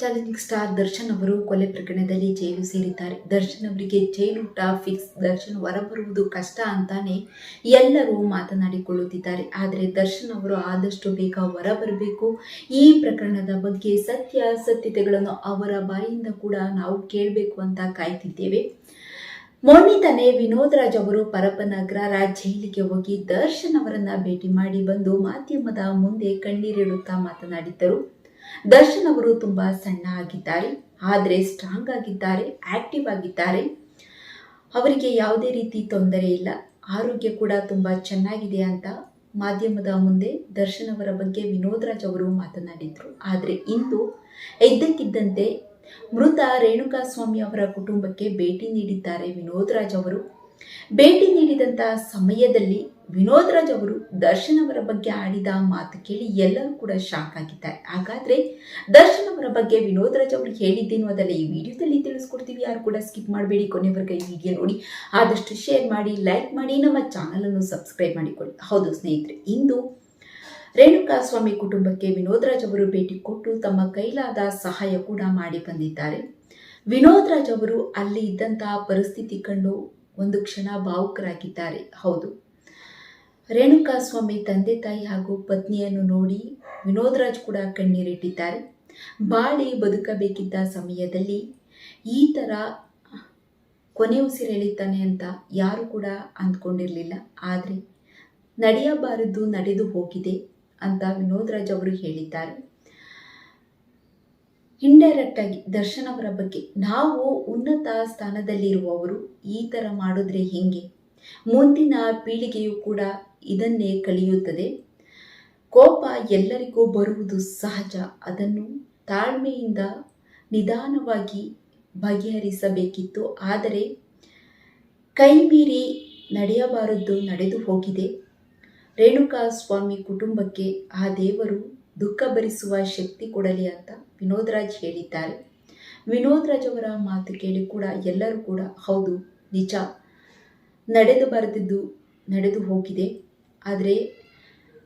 Challenging star Darshan ಅವರು ಕೊಲೆ ಪ್ರಕರಣದಲ್ಲಿ ಜೈಲು ಸೇರಿದ್ದಾರೆ. ದರ್ಶನ್ ಅವರಿಗೆ ಜೈಲು ಫಿಕ್ಸ್ ದರ್ಶನ್ ಹೊರಬರುವುದು ಕಷ್ಟ ಅಂತಾನೆ ಎಲ್ಲರೂ ಮಾತನಾಡಿಕೊಳ್ಳುತ್ತಿದ್ದಾರೆ. ಆದರೆ ದರ್ಶನ್ ಅವರು ಆದಷ್ಟು ಬೇಗ ಹೊರಬರಬೇಕು. ಈ ಪ್ರಕರಣದ ಬಗ್ಗೆ ಸತ್ಯ ಸತ್ಯತೆಗಳನ್ನು ಅವರ ಬಾಯಿಯಿಂದ ಕೂಡ ನಾವು ಕೇಳಬೇಕು ಅಂತ ಕಾಯ್ತಿದ್ದೇವೆ. ಮೊನ್ನೆ ತಾನೇ ವಿನೋದ್ ರಾಜ್ ಅವರು ಪರಪನಗರ ಜೈಲಿಗೆ ಹೋಗಿ ದರ್ಶನ್ ಅವರನ್ನ ಭೇಟಿ ಮಾಡಿ ಬಂದು ಮಾಧ್ಯಮದ ಮುಂದೆ ಕಣ್ಣೀರಿಡುತ್ತಾ ಮಾತನಾಡಿದ್ದರು. ದರ್ಶನ್ ಅವರು ತುಂಬ ಸಣ್ಣ ಆಗಿದ್ದಾರೆ ಆದರೆ ಸ್ಟ್ರಾಂಗ್ ಆಗಿದ್ದಾರೆ ಆಕ್ಟಿವ್ ಆಗಿದ್ದಾರೆ. ಅವರಿಗೆ ಯಾವುದೇ ರೀತಿ ತೊಂದರೆ ಇಲ್ಲ. ಆರೋಗ್ಯ ಕೂಡ ತುಂಬ ಚೆನ್ನಾಗಿದೆ ಅಂತ ಮಾಧ್ಯಮದ ಮುಂದೆ ದರ್ಶನ್ ಅವರ ಬಗ್ಗೆ ವಿನೋದ್ ರಾಜ್ ಅವರು ಮಾತನಾಡಿದರು. ಆದರೆ ಇಂದು ಇದ್ದಕ್ಕಿದ್ದಂತೆ ಮೃತ ರೇಣುಕಾಸ್ವಾಮಿ ಅವರ ಕುಟುಂಬಕ್ಕೆ ಭೇಟಿ ನೀಡಿದ್ದಾರೆ ವಿನೋದ್ ರಾಜ್ ಅವರು. ಭೇಟಿ ನೀಡಿದಂಥ ಸಮಯದಲ್ಲಿ ವಿನೋದ್ ರಾಜ್ ಅವರು ದರ್ಶನ್ ಅವರ ಬಗ್ಗೆ ಆಡಿದ ಮಾತು ಕೇಳಿ ಎಲ್ಲರೂ ಕೂಡ ಶಾಕ್ ಆಗಿದ್ದಾರೆ. ಹಾಗಾದ್ರೆ ದರ್ಶನ್ ಅವರ ಬಗ್ಗೆ ವಿನೋದ್ ರಾಜ್ ಅವರು ಹೇಳಿದ್ದೇನು ಅದೆಲ್ಲ ಈ ವಿಡಿಯೋದಲ್ಲಿ ತಿಳಿಸ್ಕೊಡ್ತೀವಿ. ಯಾರು ಕೂಡ ಸ್ಕಿಪ್ ಮಾಡಬೇಡಿ. ಕೊನೆವರೆಗೆ ಈ ವಿಡಿಯೋ ನೋಡಿ. ಆದಷ್ಟು ಶೇರ್ ಮಾಡಿ ಲೈಕ್ ಮಾಡಿ, ನಮ್ಮ ಚಾನಲನ್ನು ಸಬ್ಸ್ಕ್ರೈಬ್ ಮಾಡಿಕೊಳ್ಳಿ. ಹೌದು ಸ್ನೇಹಿತರೆ, ಇಂದು ರೇಣುಕಾಸ್ವಾಮಿ ಕುಟುಂಬಕ್ಕೆ ವಿನೋದ್ ರಾಜ್ ಅವರು ಭೇಟಿ ಕೊಟ್ಟು ತಮ್ಮ ಕೈಲಾದ ಸಹಾಯ ಕೂಡ ಮಾಡಿ ಬಂದಿದ್ದಾರೆ. ವಿನೋದ್ ರಾಜ್ ಅವರು ಅಲ್ಲಿ ಇದ್ದಂತಹ ಪರಿಸ್ಥಿತಿ ಕಂಡು ಒಂದು ಕ್ಷಣ ಭಾವುಕರಾಗಿದ್ದಾರೆ. ಹೌದು. ರೇಣುಕಾಸ್ವಾಮಿ ತಂದೆ ತಾಯಿ ಹಾಗೂ ಪತ್ನಿಯನ್ನು ನೋಡಿ ವಿನೋದ್ ರಾಜ್ ಕೂಡ ಕಣ್ಣೀರಿಟ್ಟಿದ್ದಾರೆ. ಬಾಳಿ ಬದುಕಬೇಕಿದ್ದ ಸಮಯದಲ್ಲಿ ಈ ಥರ ಕೊನೆ ಉಸಿರೆಳಿತಾನೆ ಅಂತ ಯಾರು ಕೂಡ ಅಂದ್ಕೊಂಡಿರಲಿಲ್ಲ. ಆದರೆ ನಡೆಯಬಾರದು, ನಡೆದು ಹೋಗಿದೆ ಅಂತ ವಿನೋದ್ ರಾಜ್ ಅವರು ಹೇಳಿದ್ದಾರೆ. ಇಂಡೈರೆಕ್ಟ್ ಆಗಿ ದರ್ಶನ್ ಅವರ ಬಗ್ಗೆ ನಾವು ಉನ್ನತ ಸ್ಥಾನದಲ್ಲಿರುವವರು ಈ ಥರ ಮಾಡಿದ್ರೆ ಹೆಂಗೆ? ಮುಂದಿನ ಪೀಳಿಗೆಯು ಕೂಡ ಇದನ್ನೇ ಕಲಿಯುತ್ತದೆ. ಕೋಪ ಎಲ್ಲರಿಗೂ ಬರುವುದು ಸಹಜ. ಅದನ್ನು ತಾಳ್ಮೆಯಿಂದ ನಿಧಾನವಾಗಿ ಬಗೆಹರಿಸಬೇಕಿತ್ತು. ಆದರೆ ಕೈ ಮೀರಿ ನಡೆಯಬಾರದ್ದು ನಡೆದು ಹೋಗಿದೆ. ರೇಣುಕಾ ಸ್ವಾಮಿ ಕುಟುಂಬಕ್ಕೆ ಆ ದೇವರು ದುಃಖ ಭರಿಸುವ ಶಕ್ತಿ ಕೊಡಲಿ ಅಂತ ವಿನೋದ್ ರಾಜ್ ಹೇಳಿದ್ದಾರೆ. ವಿನೋದ್ ರಾಜ್ ಅವರ ಮಾತು ಕೇಳಿ ಕೂಡ ಎಲ್ಲರೂ ಕೂಡ, ಹೌದು, ನಿಜ. ನಡೆದು ಬರೆದಿದ್ದು ನಡೆದು ಹೋಗಿದೆ. ಆದರೆ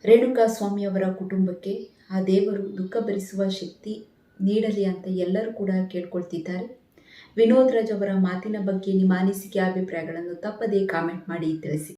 ರೇಣುಕಾ ಸ್ವಾಮಿಯವರ ಕುಟುಂಬಕ್ಕೆ ಆ ದೇವರು ದುಃಖ ಭರಿಸುವ ಶಕ್ತಿ ನೀಡಲಿ ಅಂತ ಎಲ್ಲರೂ ಕೂಡ ಕೇಳ್ಕೊಳ್ತಿದ್ದಾರೆ. ವಿನೋದ್ ರಾಜ್ ಅವರ ಮಾತಿನ ಬಗ್ಗೆ ನಿಮ್ಮ ಅನಿಸಿಕೆ, ಅಭಿಪ್ರಾಯಗಳನ್ನು ತಪ್ಪದೇ ಕಾಮೆಂಟ್ ಮಾಡಿ ತಿಳಿಸಿ.